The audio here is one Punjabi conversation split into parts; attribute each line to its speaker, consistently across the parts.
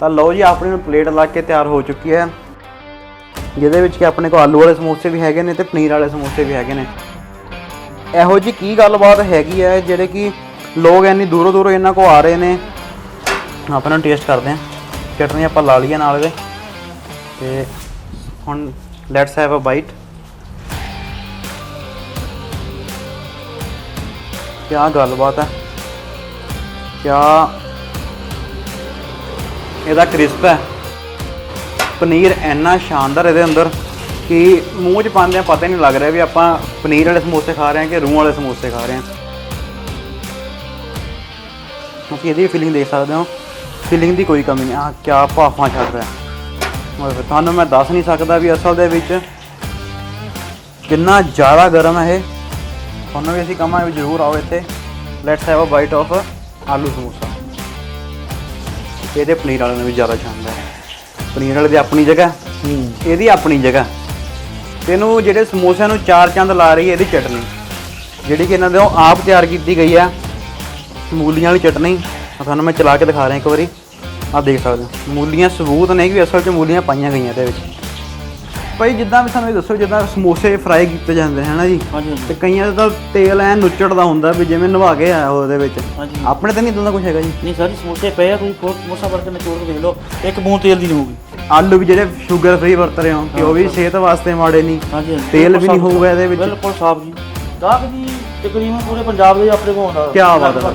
Speaker 1: ਤਾਂ ਲਓ ਜੀ, ਆਪਣੀ ਨੂੰ ਪਲੇਟ ਲਾ ਕੇ ਤਿਆਰ ਹੋ ਚੁੱਕੀ ਹੈ। ਜਿਹਦੇ ਵਿੱਚ ਕਿ ਆਪਣੇ ਕੋਲ ਆਲੂ ਵਾਲੇ ਸਮੋਸੇ ਵੀ ਹੈਗੇ ਨੇ ਤੇ ਪਨੀਰ ਵਾਲੇ ਸਮੋਸੇ ਵੀ ਹੈਗੇ ਨੇ। ਇਹੋ ਜੀ ਕੀ ਗੱਲਬਾਤ ਹੈਗੀ ਹੈ, ਜਿਹੜੇ ਕਿ ਲੋਕ ਇੰਨੀ ਦੂਰੋਂ ਦੂਰੋਂ ਇਹਨਾਂ ਕੋ ਆ ਰਹੇ ਨੇ। ਆਪਾਂ ਨੂੰ ਟੇਸਟ ਕਰਦੇ ਹਾਂ। ਚਟਨੀ ਆਪਾਂ ਲਾ ਲਈਏ ਨਾਲ ਦੇ ਤੇ ਹੁਣ ਲੈਟਸ ਹੈਵ ਅ ਬਾਈਟ ਕਿਆ ਗੱਲਬਾਤ ਹੈ। ਕਿਆ ਇਹਦਾ ਕ੍ਰਿਸਪ ਹੈ। ਪਨੀਰ ਇੰਨਾ ਸ਼ਾਨਦਾਰ ਇਹਦੇ ਅੰਦਰ ਕਿ ਮੂੰਹ 'ਚ ਪਾਉਂਦੇ ਆ ਪਤਾ ਹੀ ਨਹੀਂ ਲੱਗ ਰਿਹਾ ਵੀ ਆਪਾਂ ਪਨੀਰ ਵਾਲੇ ਸਮੋਸੇ ਖਾ ਰਹੇ ਹਾਂ ਕਿ ਰੂਹ ਵਾਲੇ ਸਮੋਸੇ ਖਾ ਰਹੇ ਹਾਂ। ਤੁਸੀਂ ਇਹਦੀ ਫੀਲਿੰਗ ਦੇਖ ਸਕਦੇ ਹੋ। ਫੀਲਿੰਗ ਦੀ ਕੋਈ ਕਮੀ ਨਹੀਂ। ਆ ਕਿਆ ਭਾਫਾਂ ਛੱਡ ਰਿਹਾ। ਓਏ ਤੁਹਾਨੂੰ ਮੈਂ ਦੱਸ ਨਹੀਂ ਸਕਦਾ ਵੀ ਅਸਲ ਦੇ ਵਿੱਚ ਕਿੰਨਾ ਜ਼ਿਆਦਾ ਗਰਮ ਹੈ ਇਹ। ਤੁਹਾਨੂੰ ਵੀ ਅਸੀਂ ਕਹਾਂਗੇ ਵੀ ਜ਼ਰੂਰ ਆਓ ਇੱਥੇ। Let's have a bite of aloo samosa. ਇਹਦੇ ਪਨੀਰ ਵਾਲੇ ਨੇ ਵੀ ਜ਼ਿਆਦਾ ਹੈ। ਪਨੀਰ ਵਾਲੇ ਦੀ ਆਪਣੀ ਜਗ੍ਹਾ ਇਹਦੀ ਆਪਣੀ ਜਗ੍ਹਾ। ਤੇ ਇਹਨੂੰ ਜਿਹੜੇ ਸਮੋਸਿਆਂ ਨੂੰ ਚਾਰ ਚੰਦ ਲਾ ਰਹੀ ਹੈ ਇਹਦੀ ਚਟਨੀ। ਜਿਹੜੀ ਕਿ ਇਹਨਾਂ ਦੇ ਉਹ ਆਪ ਤਿਆਰ ਕੀਤੀ ਗਈ ਆ। ਮੂਲੀਆਂ ਵਾਲੀ ਚਟਨੀ। ਤੁਹਾਨੂੰ ਮੈਂ ਚਲਾ ਕੇ ਦਿਖਾ ਰਿਹਾ ਇੱਕ ਵਾਰੀ। ਆਹ ਦੇਖ ਸਕਦੇ ਹੋ। ਮੂਲੀਆਂ ਸਬੂਤ ਨੇ ਕਿ ਅਸਲ 'ਚ ਮੂਲੀਆਂ ਪਾਈਆਂ ਗਈਆਂ ਇਹਦੇ ਵਿੱਚ। ਭਾਈ ਜਿੱਦਾਂ ਵੀ ਸਾਨੂੰ ਇਹ ਦੱਸੋ ਜਿੱਦਾਂ ਸਮੋਸੇ ਫਰਾਈ ਕੀਤੇ ਜਾਂਦੇ ਹਨ ਨਾ ਜੀ?
Speaker 2: ਹਾਂਜੀ
Speaker 1: ਤੇ ਕਈਆਂ ਦਾ ਤਾਂ ਤੇਲ ਐ ਨੁੱਚੜਦਾ ਹੁੰਦਾ ਵੀ ਜਿਵੇਂ ਨਵਾ ਕੇ ਆਇਆ ਉਹਦੇ ਵਿੱਚ।
Speaker 2: ਹਾਂਜੀ।
Speaker 1: ਆਪਣੇ ਤਾਂ ਨਹੀਂ ਇਦਾਂ ਦਾ ਕੁਝ ਹੈਗਾ ਜੀ?
Speaker 2: ਨਹੀਂ ਸਰ ਸਮੋਸੇ ਪਏ ਆ ਤੁਸੀਂ ਖੋਲ ਸਮੋਸਾ ਵਰਤ ਕੇ ਨਿਚੋੜ ਕੇ ਦੇਖ ਲਓ ਇੱਕ ਬੂੰਦ ਤੇਲ ਦੀ ਨਹੀਂ ਹੋਊਗੀ।
Speaker 1: ਆਲੂ ਵੀ ਜਿਹੜੇ ਸ਼ੂਗਰ ਫ੍ਰੀ ਵਰਤ ਰਹੇ ਹੋ ਕਿ ਉਹ ਵੀ ਸਿਹਤ ਵਾਸਤੇ ਮਾੜੇ ਨਹੀਂ।
Speaker 2: ਹਾਂਜੀ
Speaker 1: ਤੇਲ ਵੀ ਨਹੀਂ ਹੋਊਗਾ ਇਹਦੇ ਵਿੱਚ।
Speaker 2: ਬਿਲਕੁਲ ਸਾਫ਼ ਜੀ। ਗਾਹਕ ਜੀ ਤਕਰੀਬਨ ਪੂਰੇ ਪੰਜਾਬ ਦੇ ਆਪਣੇ ਕੋਲ ਆਉਂਦਾ।
Speaker 1: ਕਿਆ ਬਾਤ ਹੈ।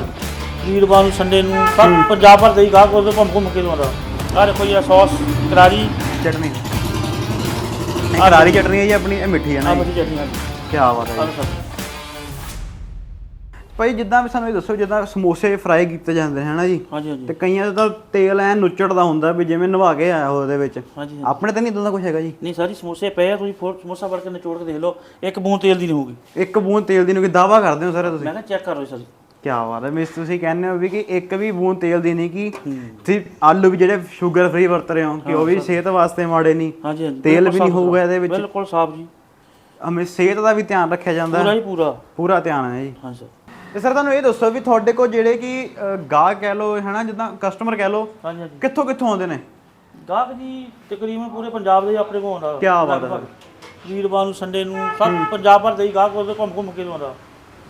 Speaker 2: ਵੀਰਵਾਰ ਨੂੰ ਸੰਡੇ ਨੂੰ ਸਭ ਪੰਜਾਬ ਭਰ ਦੇ ਗਾਹਕ ਉਹਦੇ ਘੁੰਮ ਘੁੰਮ ਕੇ ਆਉਂਦਾ ਆਹ ਦੇਖੋ ਇਹ ਸੌਸ ਕਰਾਰੀ।
Speaker 1: ਚਟਨੀ। ਇਹ ਕਰਾਰੀ ਚਟਨੀ ਹੈ ਜੀ ਆਪਣੀ ਇਹ ਮਿੱਠੀ ਹੈ
Speaker 2: ਆ
Speaker 1: ਨਾ ਜੀ।
Speaker 2: ਮਿੱਠੀ ਚਟਨੀ ਆ
Speaker 1: ਕੀ ਬਾਤ ਹੈ ਜੀ। ਭਾਈ ਜਿੱਦਾਂ ਵੀ ਸਾਨੂੰ ਇਹ ਦੱਸੋ ਜਿੱਦਾਂ ਸਮੋਸੇ ਫਰਾਈ ਕੀਤੇ ਜਾਂਦੇ ਹਨ ਨਾ ਜੀ
Speaker 2: ਹਾਂਜੀ ਹਾਂਜੀ।
Speaker 1: ਤੇ ਕਈਆਂ ਦਾ ਤਾਂ ਤੇਲ ਐ ਨੁੱਚੜਦਾ ਹੁੰਦਾ ਵੀ ਜਿਵੇਂ ਨਵਾ ਕੇ ਆਇਆ ਉਹਦੇ ਵਿੱਚ।
Speaker 2: ਹਾਂਜੀ।
Speaker 1: ਆਪਣੇ ਤਾਂ ਨਹੀਂ ਇਦਾਂ ਦਾ ਕੁਝ ਹੈਗਾ ਜੀ।
Speaker 2: ਨਹੀਂ ਸਾਰੀ ਸਮੋਸੇ ਪਏ ਆ ਤੁਸੀਂ ਫੋਰ ਸਮੋਸਾ ਵਰਤ ਕੇ ਨਿਚੋੜ ਕੇ ਦੇਖ ਲਓ ਇੱਕ ਬੂੰਦ ਤੇਲ ਦੀ ਨਹੀਂ ਹੋਊਗੀ।
Speaker 1: ਇੱਕ ਬੂੰਦ ਤੇਲ ਦੀ ਨੂੰ ਕਿ ਦਾਵਾ ਕਰਦੇ ਹੋ ਸਰ ਤੁਸੀਂ?
Speaker 2: ਮੈਂ ਕਿਹਾ ਚੈੱਕ ਕਰੋ ਸਰ
Speaker 1: ਕੀ ਬਾਤ ਹੈ। ਮਿਸ ਤੁਸੀਂ ਕਹਿੰਦੇ ਹੋ ਵੀ ਕਿ ਇੱਕ ਵੀ ਬੂੰਦ ਤੇਲ ਦੀ ਨਹੀਂ ਕਿ ਤੁਸੀਂ ਆਲੂ ਵੀ ਜਿਹੜੇ ਸ਼ੂਗਰ ਫ੍ਰੀ ਵਰਤ ਰਹੇ ਹੋ ਕਿ ਉਹ ਵੀ ਸਿਹਤ ਵਾਸਤੇ ਮਾੜੇ ਨਹੀਂ।
Speaker 2: ਹਾਂਜੀ ਹਾਂਜੀ
Speaker 1: ਤੇਲ ਵੀ ਨਹੀਂ ਹੋਊਗਾ ਇਹਦੇ ਵਿੱਚ।
Speaker 2: ਬਿਲਕੁਲ ਸਾਫ਼ ਜੀ।
Speaker 1: ਹਮੇ ਸਿਹਤ ਦਾ ਵੀ ਧਿਆਨ ਰੱਖਿਆ ਜਾਂਦਾ।
Speaker 2: ਪੂਰਾ
Speaker 1: ਹੈ
Speaker 2: ਪੂਰਾ।
Speaker 1: ਪੂਰਾ ਧਿਆਨ ਹੈ ਜੀ।
Speaker 2: ਹਾਂ ਸਰ।
Speaker 1: ਤੇ ਸਰ ਤੁਹਾਨੂੰ ਇਹ ਦੱਸੋ ਵੀ ਤੁਹਾਡੇ ਕੋਲ ਜਿਹੜੇ ਕਿ ਗਾਹਕ ਕਹਿ ਲੋ ਹੈਨਾ ਜਿੱਦਾਂ ਕਸਟਮਰ ਕਹਿ ਲੋ
Speaker 2: ਹਾਂਜੀ ਹਾਂਜੀ।
Speaker 1: ਕਿੱਥੋਂ ਕਿੱਥੋਂ ਆਉਂਦੇ ਨੇ?
Speaker 2: ਗਾਹਕ ਜੀ ਤਕਰੀਬਨ ਪੂਰੇ ਪੰਜਾਬ ਦੇ ਆਪਣੇ ਕੋਲ ਆਉਂਦਾ।
Speaker 1: ਕਿਆ ਬਾਤ ਹੈ।
Speaker 2: ਵੀਰਵਾਰ ਨੂੰ ਸੰਡੇ ਨੂੰ ਸਭ ਪੰਜਾਬ ਭਰ ਦੇ ਗਾਹਕ ਉਹਦੇ ਘੁੰਮ ਘੁੰਮ ਕੇ ਆਉਂਦਾ।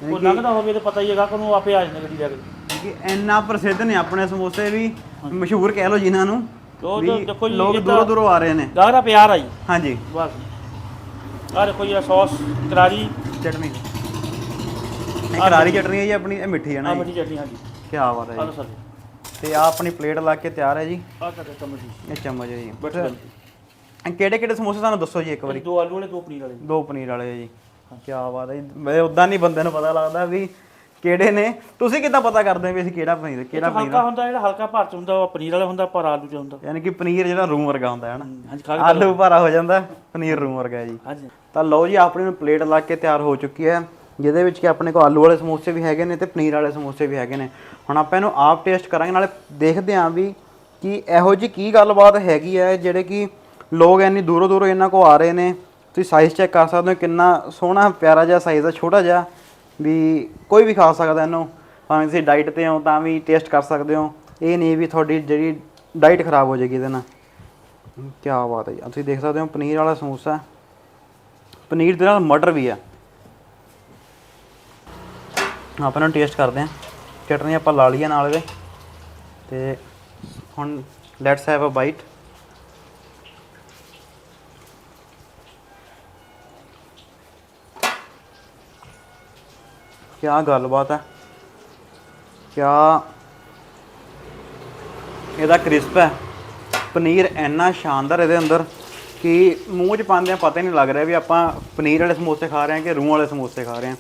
Speaker 2: ਕੋਈ ਲੰਘਦਾ ਹੋਵੇ ਤੇ ਪਤਾ ਹੀ ਹੈ ਗਾਹਕ ਨੂੰ ਆਪੇ ਆ ਜਾਂਦੇ ਗੱਡੀ ਲੈ ਕੇ।
Speaker 1: ਕਿ ਇੰਨਾ ਪ੍ਰਸਿੱਧ ਨੇ ਆਪਣੇ ਸਮੋਸੇ ਵੀ ਮਸ਼ਹੂਰ ਕਹਿ ਲੋ ਜਿਨ੍ਹਾਂ ਨੂੰ
Speaker 2: ਉਹ
Speaker 1: ਵੀ
Speaker 2: ਤਾਂ ਦੇਖੋ ਜੀ
Speaker 1: ਲੋਕ
Speaker 2: ਇਹ
Speaker 1: ਦੂਰੋਂ
Speaker 2: ਤਾਂ
Speaker 1: ਦੂਰੋਂ ਆ ਰਹੇ ਨੇ।
Speaker 2: ਗਾਹਕ ਦਾ ਪਿਆਰ ਆ ਜੀ।
Speaker 1: ਹਾਂਜੀ।
Speaker 2: ਬਸ। ਆਹ ਦੇਖੋ ਜੀ ਇਹ ਸੌਸ ਕਰਾਰੀ।
Speaker 1: ਚਟਨੀ। ਇਹ ਕਰਾਰੀ ਚਟਨੀ ਹੈ ਜੀ ਆਪਣੀ ਇਹ ਮਿੱਠੀ ਹੈ
Speaker 2: ਆ
Speaker 1: ਨਾ ਜੀ?
Speaker 2: ਮਿੱਠੀ ਚਟਨੀ ਹਾਂਜੀ।
Speaker 1: ਕੀ ਬਾਤ ਹੈ
Speaker 2: ਆਹ
Speaker 1: ਜੀ।
Speaker 2: ਸਰ
Speaker 1: ਤੇ ਆ ਆਪਣੀ ਪਲੇਟ ਲਾ ਕੇ ਤਿਆਰ ਹੈ ਜੀ।
Speaker 2: ਆਹ ਕਰ ਚਮਚ ਜੀ।
Speaker 1: ਇਹ ਚਮਚ ਹੈ ਜੀ।
Speaker 2: ਬਟ
Speaker 1: ਕਿਹੜੇ ਕਿਹੜੇ ਸਮੋਸੇ ਸਾਨੂੰ ਦੱਸੋ ਜੀ ਇੱਕ ਵਾਰੀ?
Speaker 2: ਦੋ ਆਲੂ ਵਾਲੇ ਦੋ ਪਨੀਰ ਵਾਲੇ।
Speaker 1: ਦੋ ਪਨੀਰ ਵਾਲੇ ਆ ਜੀ। ਕੀ ਬਾਤ ਹੈ ਜੀ। ਮੈਂ ਉਦਾਂ ਨਹੀਂ ਬੰਦੇ ਨੂੰ ਪਤਾ ਲੱਗਦਾ ਵੀ ਕਿਹੜੇ ਨੇ। ਤੁਸੀਂ ਕਿੱਦਾਂ ਪਤਾ ਕਰਦੇ ਹੋ ਵੀ ਅਸੀਂ ਕਿਹੜਾ ਪਨੀਰ ਕਿਹੜਾ ਪਨੀਰ
Speaker 2: ਹਲਕਾ ਹੁੰਦਾ ਜਿਹੜਾ ਹਲਕਾ ਭਰ ਚ ਹੁੰਦਾ ਉਹ ਪਨੀਰ ਵਾਲਾ ਹੁੰਦਾ ਪਰ ਆਲੂ ਚ ਹੁੰਦਾ।
Speaker 1: ਯਾਨੀ ਕਿ ਪਨੀਰ ਜਿਹੜਾ ਰੂਮ ਵਰਗਾ ਹੁੰਦਾ ਹੈ ਨਾ
Speaker 2: ਹਾਂਜੀ ਖਾ
Speaker 1: ਆਲੂ ਭਾਰਾ ਹੋ ਜਾਂਦਾ ਪਨੀਰ ਰੂਮ ਵਰਗਾ ਹੈ ਜੀ।
Speaker 2: ਹਾਂਜੀ।
Speaker 1: ਤਾਂ ਲਓ ਜੀ ਆਪਣੀ ਨੂੰ ਪਲੇਟ ਲਾ ਕੇ ਤਿਆਰ ਹੋ ਚੁੱਕੀ ਹੈ। ਜਿਹਦੇ ਵਿੱਚ ਕਿ ਆਪਣੇ ਕੋਲ ਆਲੂ ਵਾਲੇ ਸਮੋਸੇ ਵੀ ਹੈਗੇ ਨੇ ਤੇ ਪਨੀਰ ਵਾਲੇ ਸਮੋਸੇ ਵੀ ਹੈਗੇ ਨੇ। ਹੁਣ ਆਪਾਂ ਇਹਨੂੰ ਆਪ ਟੇਸਟ ਕਰਾਂਗੇ ਨਾਲੇ ਦੇਖਦੇ ਆਂ ਵੀ ਕਿ ਇਹੋ ਜੀ ਕੀ ਗੱਲਬਾਤ ਹੈਗੀ ਹੈ ਜਿਹੜੇ ਕਿ ਲੋਕ ਇੰਨੀ ਦੂਰੋਂ ਦੂਰੋਂ ਇਹਨਾਂ ਕੋ ਆ ਰਹੇ ਨੇ। ਤੁਸੀਂ ਸਾਈਜ਼ ਚੈੱਕ ਕਰ ਸਕਦੇ ਹੋ ਕਿੰਨਾ ਸੋਹਣਾ, ਪਿਆਰਾ ਜਿਹਾ ਸਾਈਜ਼ ਹੈ ਛੋਟਾ ਜਿਹਾ, ਵੀ ਕੋਈ ਵੀ ਖਾ ਸਕਦਾ ਇਹਨੂੰ। ਭਾਵੇਂ ਤੁਸੀਂ ਡਾਈਟ ਤੇ ਹੋ ਤਾਂ ਵੀ ਟੇਸਟ ਕਰ ਸਕਦੇ ਹੋ। ਇਹ ਨਹੀਂ ਵੀ ਤੁਹਾਡੀ ਜਿਹੜੀ ਡਾਈਟ ਖਰਾਬ ਹੋ ਜਾਏਗੀ ਇਹਦੇ ਨਾਲ। ਕੀ ਬਾਤ ਹੈ ਜੀ। ਤੁਸੀਂ ਦੇਖ ਸਕਦੇ ਹੋ ਪਨੀਰ ਵਾਲਾ ਸਮੋਸਾ। ਹੈ। ਪਨੀਰ ਦੇ ਨਾਲ ਮਟਰ ਵੀ ਆ। ਆਪਾਂ ਨੂੰ ਟੇਸਟ ਕਰਦੇ ਹਾਂ। ਚਟਨੀ ਆਪਾਂ ਲਾ ਲਈਏ ਨਾਲ ਇਹਦੇ। ਤੇ ਹੁਣ ਲੈਟਸ ਹੈਵ ਅ ਬਾਈਟ ਕਿਆ ਗੱਲਬਾਤ ਹੈ? ਕਿਆ ਇਹਦਾ ਕ੍ਰਿਸਪ ਹੈ? ਪਨੀਰ ਇੰਨਾ ਸ਼ਾਨਦਾਰ ਇਹਦੇ ਅੰਦਰ ਕਿ ਮੂੰਹ 'ਚ ਪਾਉਂਦੇ ਆ ਪਤਾ ਹੀ ਨਹੀਂ ਲੱਗ ਰਿਹਾ ਵੀ ਆਪਾਂ ਪਨੀਰ ਵਾਲੇ ਸਮੋਸੇ ਖਾ ਰਹੇ ਹਾਂ ਕਿ ਰੂਹ ਵਾਲੇ ਸਮੋਸੇ ਖਾ ਰਹੇ ਹਾਂ।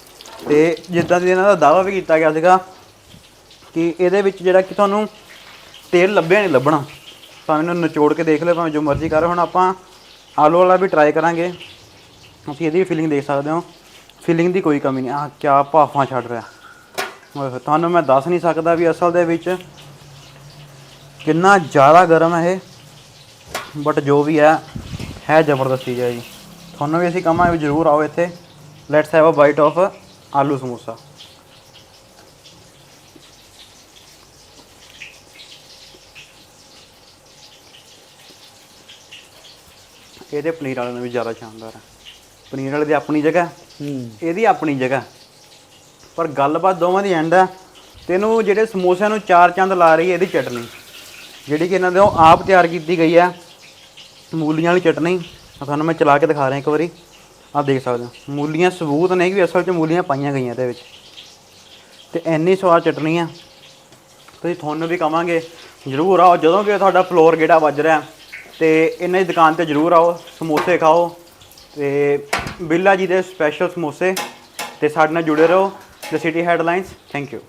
Speaker 1: ਤੇ ਜਿੱਦਾਂ ਦੀ ਇਹਨਾਂ ਦਾ ਦਾਅਵਾ ਵੀ ਕੀਤਾ ਗਿਆ ਸੀਗਾ ਕਿ ਇਹਦੇ ਵਿੱਚ ਜਿਹੜਾ ਕਿ ਤੁਹਾਨੂੰ ਤੇਲ ਲੱਭਿਆ ਨਹੀਂ ਲੱਭਣਾ। ਭਾਵੇਂ ਇਹਨੂੰ ਨਿਚੋੜ ਕੇ ਦੇਖ ਲਿਓ, ਭਾਵੇਂ ਜੋ ਮਰਜ਼ੀ ਕਰੋ, ਹੁਣ ਆਪਾਂ ਆਲੂ ਵਾਲਾ ਵੀ ਟਰਾਈ ਕਰਾਂਗੇ। ਤੁਸੀਂ ਇਹਦੀ ਫੀਲਿੰਗ ਦੇਖ ਸਕਦੇ ਹੋ। ਫੀਲਿੰਗ ਦੀ ਕੋਈ ਕਮੀ ਨਹੀਂ। ਆਹ ਕਿਆ ਭਾਫਾਂ ਛੱਡ ਰਿਹਾ। ਓਏ ਤੁਹਾਨੂੰ ਮੈਂ ਦੱਸ ਨਹੀਂ ਸਕਦਾ ਵੀ ਅਸਲ ਦੇ ਵਿੱਚ ਕਿੰਨਾ ਜ਼ਿਆਦਾ ਗਰਮ ਹੈ ਇਹ। ਬਟ ਜੋ ਵੀ ਹੈ ਹੈ ਜ਼ਬਰਦਸਤ ਚੀਜ਼ ਹੈ ਜੀ। ਤੁਹਾਨੂੰ ਵੀ ਅਸੀਂ ਕਹਾਂਗੇ ਵੀ ਜ਼ਰੂਰ ਆਓ ਇੱਥੇ। Let's have a bite of aloo samosa. ਇਹਦੇ ਪਨੀਰ ਵਾਲੇ ਨਾਲੋਂ ਵੀ ਜ਼ਿਆਦਾ ਸ਼ਾਨਦਾਰ ਹੈ। ਪਨੀਰ ਵਾਲੇ ਦੀ ਆਪਣੀ ਜਗ੍ਹਾ। ਇਹਦੀ ਆਪਣੀ ਜਗ੍ਹਾ। ਪਰ ਗੱਲਬਾਤ ਦੋਵਾਂ ਦੀ ਐਂਡ ਆ। ਤੈਨੂੰ ਜਿਹੜੇ ਸਮੋਸਿਆਂ ਨੂੰ ਚਾਰ ਚੰਦ ਲਾ ਰਹੀ ਹੈ, ਇਹਦੀ ਚਟਨੀ। ਜਿਹੜੀ ਕਿ ਇਹਨਾਂ ਦੇ ਉਹ ਆਪ ਤਿਆਰ ਕੀਤੀ ਗਈ ਹੈ ਮੂਲੀਆਂ ਵਾਲੀ ਚਟਨੀ। ਤੁਹਾਨੂੰ ਮੈਂ ਚਲਾ ਕੇ ਦਿਖਾ ਰਿਹਾ ਇੱਕ ਵਾਰੀ। ਆਪ ਦੇਖ ਸਕਦੇ ਹੋ। ਮੂਲੀਆਂ ਸਬੂਤ ਨੇ ਕਿ ਅਸਲ 'ਚ ਮੂਲੀਆਂ ਪਾਈਆਂ ਗਈਆਂ ਇਹਦੇ ਵਿੱਚ। ਤੇ ਇੰਨੀ ਸਵਾਦ ਚਟਨੀ ਆ। ਤੁਸੀਂ ਤੁਹਾਨੂੰ ਵੀ ਕਵਾਂਗੇ, ਜਰੂਰ ਆਓ। ਜਦੋਂ ਵੀ ਤੁਹਾਡਾ ਫਲੋਰ ਗੇੜਾ ਵੱਜ ਰਿਹਾ। ਤੇ ਇਹਨਾਂ ਦੀ ਦੁਕਾਨ ਤੇ ਜਰੂਰ ਆਓ। ਸਮੋਸੇ ਖਾਓ। ਤੇ ਬਿੱਲਾ ਜੀ ਦੇ ਸਪੈਸ਼ਲ ਸਮੋਸੇ ਤੇ ਸਾਡੇ ਨਾਲ ਜੁੜੇ ਰਹੋ the city headlines thank you